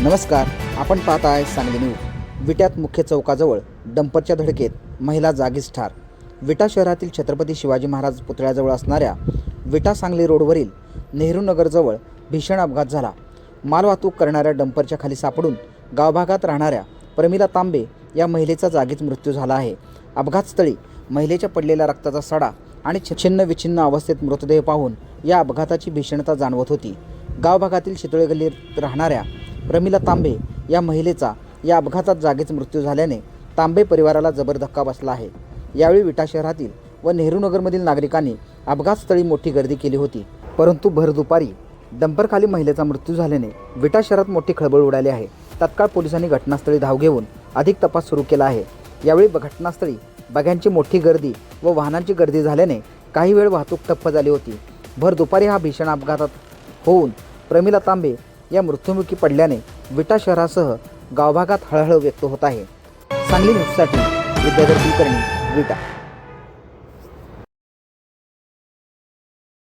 नमस्कार आपण पाहत आहे सांगली न्यूज. विट्यात मुख्य चौकाजवळ डंपरच्या धडकेत महिला जागीच ठार. विटा शहरातील छत्रपती शिवाजी महाराज पुतळ्याजवळ असणाऱ्या विटा सांगली रोडवरील नेहरू नगरजवळ भीषण अपघात झाला. मालवाहतूक करणाऱ्या डंपरच्या खाली सापडून गावभागात राहणाऱ्या प्रमिला तांबे या महिलेचा जागीच मृत्यू झाला आहे. अपघातस्थळी महिलेच्या पडलेल्या रक्ताचा सडा आणि छिन्न विछिन्न अवस्थेत मृतदेह पाहून या अपघाताची भीषणता जाणवत होती. गावभागातील शितोळे गल्लीत राहणाऱ्या प्रमिला तांबे या महिलेचा या अपघातात जागीच मृत्यू झाल्याने तांबे परिवाराला जबर धक्का बसला आहे. यावेळी विटा शहरातील व नेहरू नगरमधील नागरिकांनी अपघातस्थळी मोठी गर्दी केली होती. परंतु भर दुपारी डंपरखाली महिलेचा मृत्यू झाल्याने विटा शहरात मोठी खळबळ उडाली आहे. तत्काळ पोलिसांनी घटनास्थळी धाव घेऊन अधिक तपास सुरू केला आहे. यावेळी घटनास्थळी बघ्यांची मोठी गर्दी व वाहनांची गर्दी झाल्याने काही वेळ वाहतूक ठप्प झाली होती. भर दुपारी हा भीषण अपघातात होऊन प्रमिला तांबे या मृत्युमुखी पडल्याने विटा शहरासह गावभागात हळहळ व्यक्त होत आहे. सांगली न्यूजसाठी विद्याधर कुलकर्णी विटा.